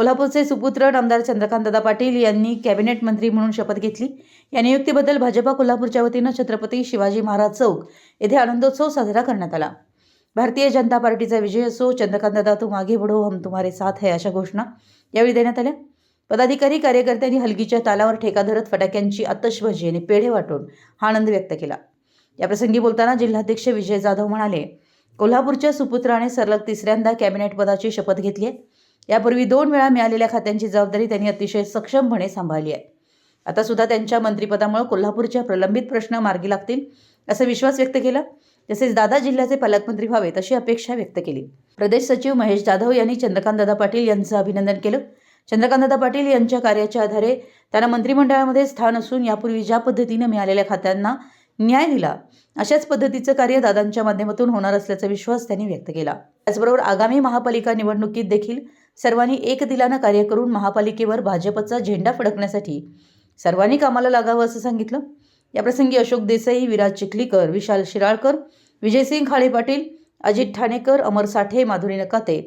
कोल्हापूरचे सुपुत्र नामदार चंद्रकांतदादा पाटील यांनी कॅबिनेट मंत्री म्हणून शपथ घेतली. या नियुक्तीबद्दल भाजपा कोल्हापूरच्या वतीनं छत्रपती शिवाजी महाराज चौक येथे आनंदोत्सव साजरा करण्यात आला. भारतीय जनता पार्टीचा विजय असो चंद्रकांतदादा तू मागे बढो हम तुम्हारे साथ है अशा घोषणा यावेळी देण्यात आल्या. पदाधिकारी कार्यकर्त्यांनी हलगीच्या तालावर ठेका धरत फटाक्यांची आतषबाजी आणि पेढे वाटून हा आनंद व्यक्त केला. याप्रसंगी बोलताना जिल्हाध्यक्ष विजय जाधव म्हणाले कोल्हापूरच्या सुपुत्राने सलग तिसऱ्यांदा कॅबिनेट पदाची शपथ घेतली आहे. यापूर्वी दोन वेळा मिळालेल्या खात्यांची जबाबदारी त्यांनी अतिशय सक्षमपणे सांभाळली आहे. आता सुद्धा त्यांच्या मंत्रिपदामुळे कोल्हापूरच्या प्रलंबित प्रश्न मार्गी लागतील असा विश्वास व्यक्त केला. तसेच दादा जिल्ह्याचे पालकमंत्री व्हावेत अशी अपेक्षा व्यक्त केली. प्रदेश सचिव महेश जाधव यांनी चंद्रकांतदादा पाटील यांचं अभिनंदन केलं. चंद्रकांतदादा पाटील यांच्या कार्याच्या आधारे त्यांना मंत्रिमंडळामध्ये स्थान असून यापूर्वी ज्या पद्धतीनं मिळालेल्या खात्यांना न्याय दिला अशाच पद्धतीचं कार्य दादांच्या माध्यमातून होणार असल्याचा विश्वास त्यांनी व्यक्त केला. त्याचबरोबर आगामी महापालिका निवडणुकीत देखील सर्वांनी एक दिलानं कार्य करून महापालिकेवर भाजपचा झेंडा फडकण्यासाठी सर्वांनी कामाला लागावं असं सांगितलं. याप्रसंगी अशोक देसाई विराज चिखलीकर विशाल शिराळकर विजयसिंग खाळे पाटील अजित ठाणेकर अमर साठे माधुरी नकाते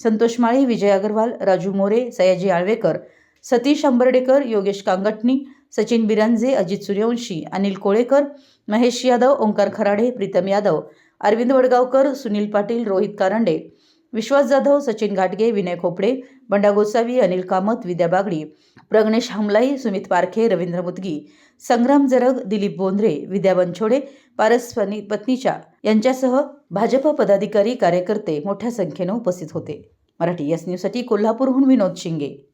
संतोष माळी विजय अग्रवाल राजू मोरे सयाजी आळवेकर सतीश अंबर्डेकर योगेश कांगटणी सचिन बिरांजे अजित सूर्यवंशी अनिल कोळेकर महेश यादव ओंकार खराडे प्रीतम यादव अरविंद वडगावकर सुनील पाटील रोहित कारंडे विश्वास जाधव सचिन घाटगे विनय खोपडे बंडा गोसावी अनिल कामत विद्या बागडी प्रग्नेश हमलाई सुमित पारखे रवींद्र मुदगी संग्राम जरग दिलीप बोंद्रे विद्या बनछोडे पारस पत्नीच्या यांच्यासह भाजप पदाधिकारी कार्यकर्ते मोठ्या संख्येनं उपस्थित होते. मराठी एस न्यूजसाठी कोल्हापूरहून विनोद शिंगे.